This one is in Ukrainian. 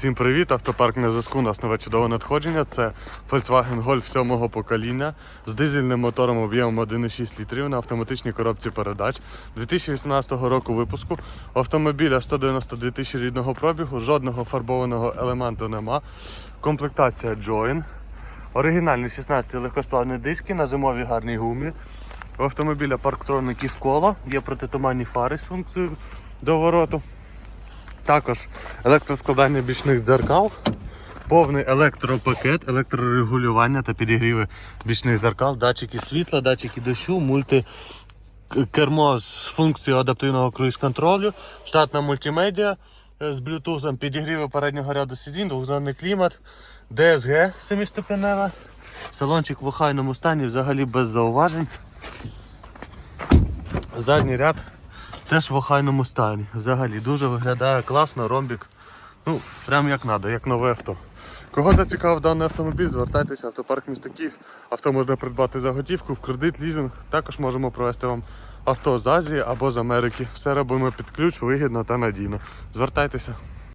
Всім привіт! Автопарк на зв'язку. У нас нове чудове надходження. Це Volkswagen Golf 7 покоління з дизельним мотором об'ємом 1,6 літрів на автоматичній коробці передач 2018 року випуску. Автомобіля 192 тисячі рідного пробігу, жодного фарбованого елементу нема. Комплектація Join. Оригінальні 16 легкосплавні диски на зимовій гарній гумі. У автомобіля парктроники в коло, є протитуманні фари з функцією довороту. Також електроскладання бічних дзеркал, повний електропакет, електрорегулювання та підігріви бічних дзеркал, датчики світла, датчики дощу, мульти кермо з функцією адаптивного круїз-контролю, штатна мультимедіа е, з блютузом, підігріви переднього ряду сидінь, двохзонний клімат, DSG семиступенева, салончик в охайному стані, взагалі без зауважень. Задній ряд теж в охайному стані. Взагалі дуже виглядає класно, ромбік. Ну, прям як треба, як нове авто. Кого зацікавив даний автомобіль, звертайтеся, автопарк міста Київ. Авто можна придбати за готівку, в кредит, лізинг. Також можемо провести вам авто з Азії або з Америки. Все робимо під ключ, вигідно та надійно. Звертайтеся.